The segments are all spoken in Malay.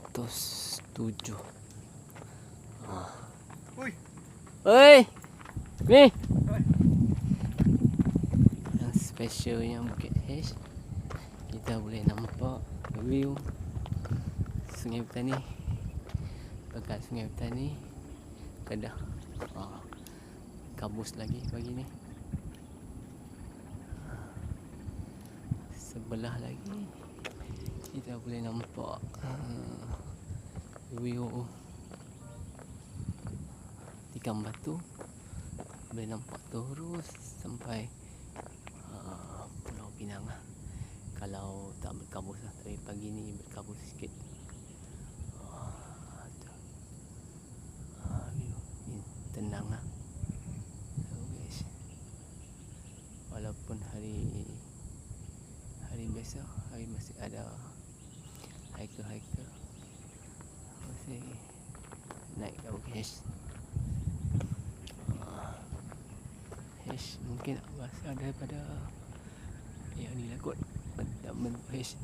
207. Ha. Oi. Oi. Ni. Yang specialnya Bukit Sesh kita boleh nampak view Sungai Petani. Dekat Sungai Petani Kedah. Ha. Kabus lagi pagi ni. Sebelah lagi kita boleh nampak uh, view Tikam Batu. Boleh nampak terus sampai uh, Pulau Pinang lah. Kalau tak berkabus lah. Tapi pagi ni berkabus sikit. Ah. Ah, tenang lah. So guys. Walaupun hari hari biasa hari masih ada hiker-hiker masih naik ke Bukit Hesh Ah, Hesh mungkin berasal daripada yang ni lah kot Hesh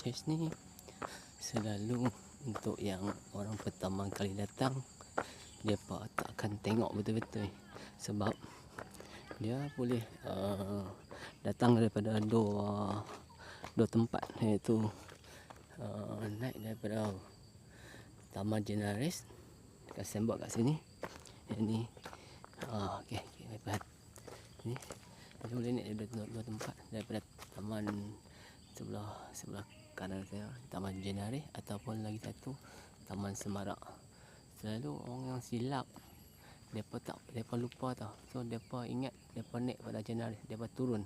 Chase ni selalu untuk yang orang pertama kali datang dia tak akan tengok betul-betul. Sebab dia boleh uh, datang daripada dua dua tempat. Iaitu uh, naik daripada Taman Jenaris dekat sembok kat sini. Yang ni uh, okey okay, ni dia boleh naik daripada dua, dua tempat daripada taman sebelah sebelah kanan saya Taman Jenari ataupun lagi satu Taman Semarak. Selalu orang yang silap depa tak depa lupa tau. So depa ingat depa naik pada Jenari, depa turun.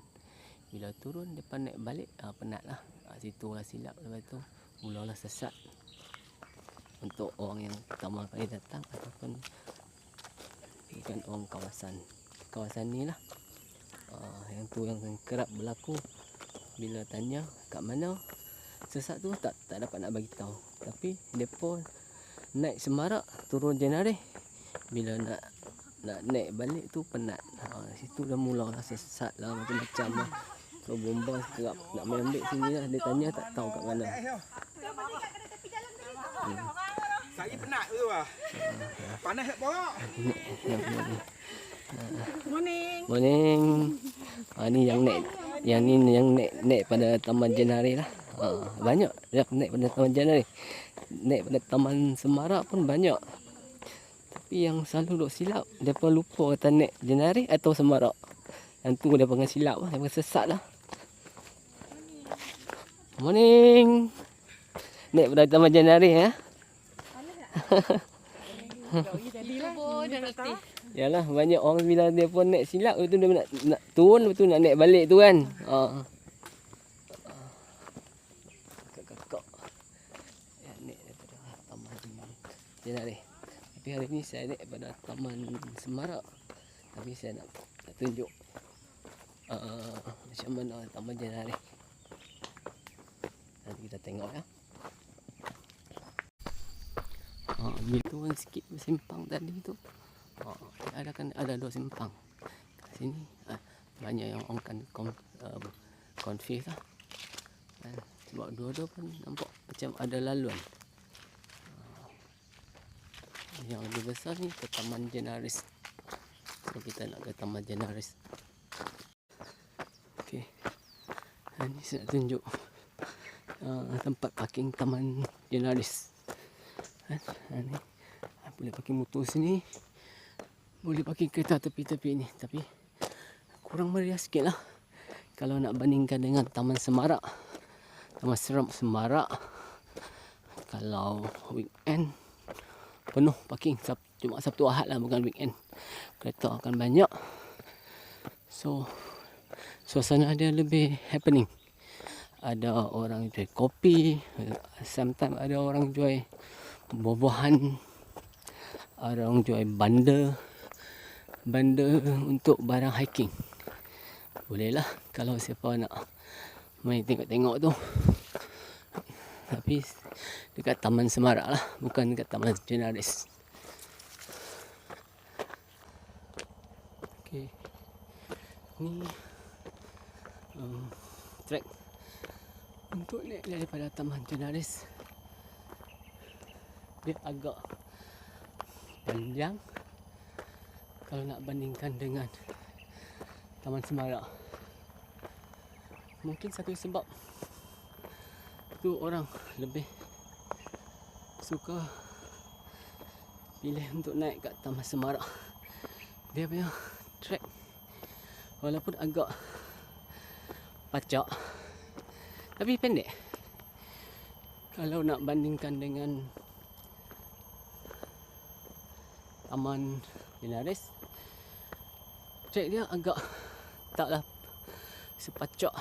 Bila turun depa naik balik ah penatlah. Ah situ lah silap lepas tu mulalah sesat. Untuk orang yang pertama kali datang ataupun ikan orang kawasan kawasan ni lah. Ah, yang tu yang kerap berlaku bila tanya kat mana sesat tu tak tak dapat nak bagi tahu tapi depa naik semarak turun jenari bila nak nak naik balik tu penat ha, situ dah mula lah sesat lah macam-macam lah so bomba kerap nak main ambil sini lah dia tanya tak tahu kat mana hmm. Saya penat tu ah. Panas tak porak. Morning. morning ha, ni yang naik yang ni yang naik naik pada taman jenari lah ha, banyak. Yang naik pada taman jenari naik pada taman semarak pun banyak. Tapi yang selalu duk silap Mereka lupa kata naik jenari atau semarak. Yang tu dia panggil silap lah Dia sesat lah. Morning. Naik pada taman jenari ya dah. Yalah banyak orang bila dia pun naik silap tu dia nak, nak turun tu nak naik balik tu kan. Ha. Kakak-kakak Yang naik daripada taman jenari Tapi hari ni saya naik pada taman semarak Tapi saya nak, nak tunjuk uh, Macam mana taman jenari Nanti kita tengok ya Ha, ni turun sikit simpang tadi tu. Ha, ada kan ada dua simpang. Kat sini ha, banyak yang orang kan kon, uh, confuse lah. Ha, sebab dua-dua pun nampak macam ada laluan. Yang lebih besar ni ke Taman Jenaris. So kita nak ke Taman Jenaris. Okey. Ha, ni saya nak tunjuk uh, tempat parking Taman Jenaris. Ha, ha, ni. Boleh parking motor sini. Boleh parking kereta tepi-tepi ni. Tapi kurang meriah sikit lah. Kalau nak bandingkan dengan Taman Semarak. Taman Seram Semarak. Kalau weekend penuh parking. Sab- Cuma Sabtu Ahad lah bukan weekend. Kereta akan banyak. So suasana dia lebih happening. Ada orang jual kopi, sometimes ada orang jual buah-buahan, ada orang jual bundle. banda untuk barang hiking. Bolehlah kalau siapa nak main tengok-tengok tu. Tapi dekat Taman Semarak lah, bukan dekat Taman Jenaris. Okey. Ni um, track untuk naik daripada Taman Jenaris. Dia agak panjang kalau nak bandingkan dengan Taman Semarak. Mungkin satu sebab tu orang lebih suka pilih untuk naik kat Taman Semarak. Dia punya track walaupun agak pacak tapi pendek. Kalau nak bandingkan dengan Taman Binaris track dia agak taklah sepacak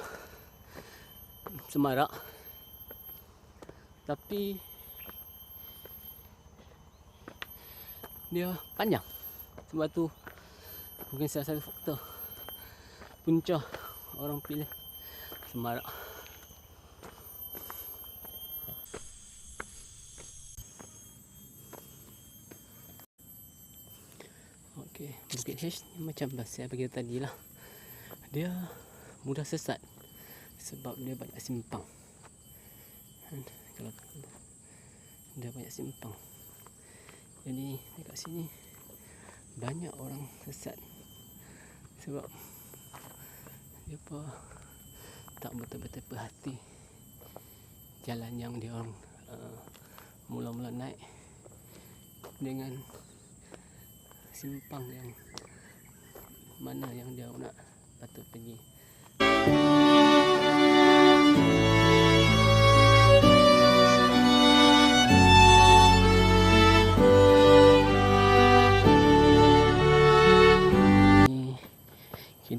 semarak tapi dia panjang sebab tu mungkin salah satu faktor punca orang pilih semarak Okey, Bukit H ni macam saya bagi tadi lah. Dia mudah sesat sebab dia banyak simpang. Kan? Kalau dia banyak simpang. Jadi dekat sini banyak orang sesat sebab dia tak betul-betul perhati jalan yang dia orang uh, mula-mula naik dengan simpang yang mana yang dia nak patut pergi.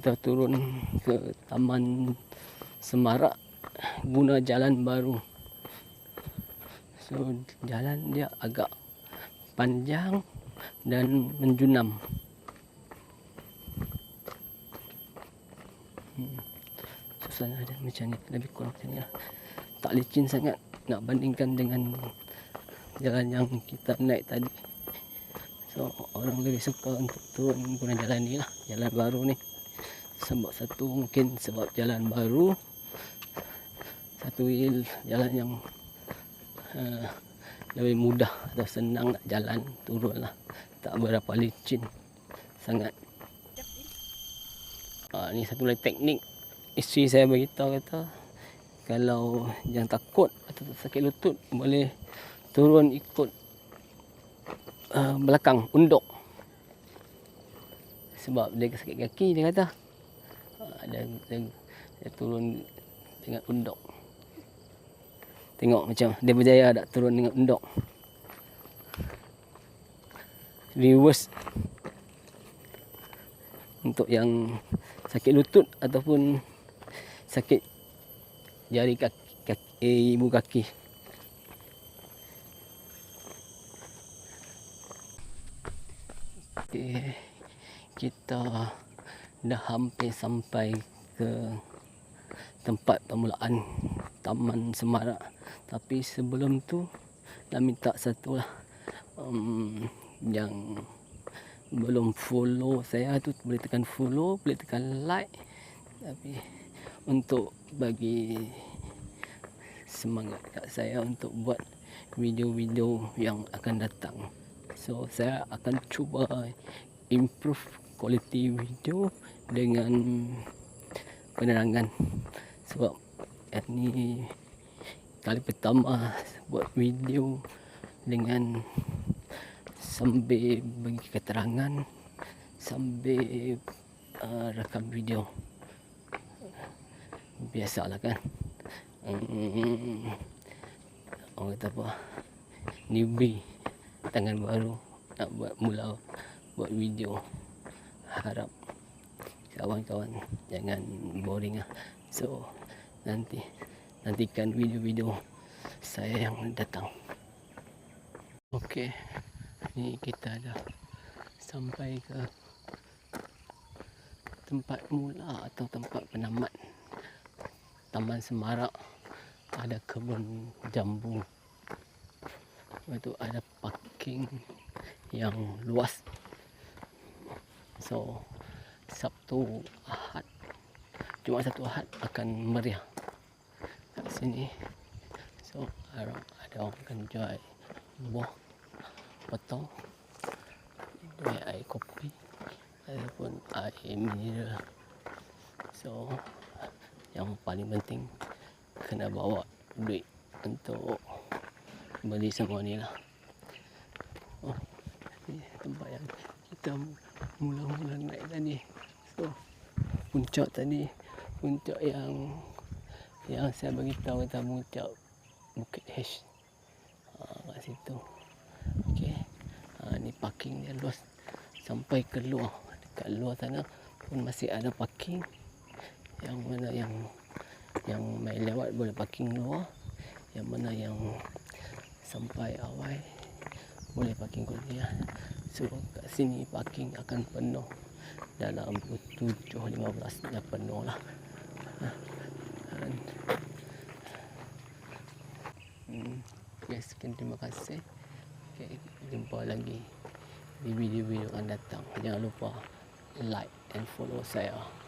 Kita turun ke Taman Semarak guna jalan baru. So jalan dia agak panjang dan menjunam. Hmm. Suasana dia macam ni, lebih kurang macam ni lah. Tak licin sangat nak bandingkan dengan jalan yang kita naik tadi. So orang lebih suka untuk turun guna jalan ni lah, jalan baru ni. Sebab satu mungkin sebab jalan baru, satu jalan yang uh, lebih mudah atau senang nak jalan turun lah tak berapa licin sangat. Ha, ni satu lagi teknik. Isteri saya beritahu kata kalau yang takut atau sakit lutut boleh turun ikut uh, belakang unduk. Sebab dia sakit kaki dia kata uh, dia, dia, dia turun dengan unduk Tengok macam dia berjaya tak turun dengan undok. Reverse. Untuk yang sakit lutut ataupun sakit jari kaki, kaki eh, ibu kaki. Okay. Kita dah hampir sampai ke tempat permulaan Taman Semarak. Tapi sebelum tu nak minta satu lah um, yang belum follow saya tu boleh tekan follow, boleh tekan like. Tapi untuk bagi semangat kat saya untuk buat video-video yang akan datang. So saya akan cuba improve quality video dengan penerangan. Sebab ini kali pertama buat video dengan sambil bagi keterangan sambil uh, rakam video. Biasalah kan? Hmm, orang kata apa? Newbie tangan baru nak buat mula buat video harap kawan-kawan jangan boring lah. So nanti nantikan video-video saya yang datang. Okey ni kita dah sampai ke tempat mula atau tempat penamat. Taman Semarak ada kebun jambu. Lepas tu ada parking yang luas So Sabtu Ahad. Jumaat Sabtu Ahad akan meriah. Kat sini. So ada, ada orang akan jual buah potong. Jual air kopi Ataupun air mineral. So yang paling penting kena bawa duit untuk beli semua ni lah. Oh, ni tempat yang kita mula-mula naik tadi. So, puncak tadi, puncak yang yang saya bagi tahu tentang puncak Bukit H. Ha, kat situ. Okey. Ha, ni parking dia luas sampai keluar. Dekat luar sana pun masih ada parking yang mana yang yang main lewat boleh parking luar yang mana yang sampai awal boleh parking kuliah so kat sini parking akan penuh. Dalam 7.15 dah penuh lah. Ha. Hmm, okay, sekian terima kasih. Okay, jumpa lagi di video-video akan datang. Jangan lupa like and follow saya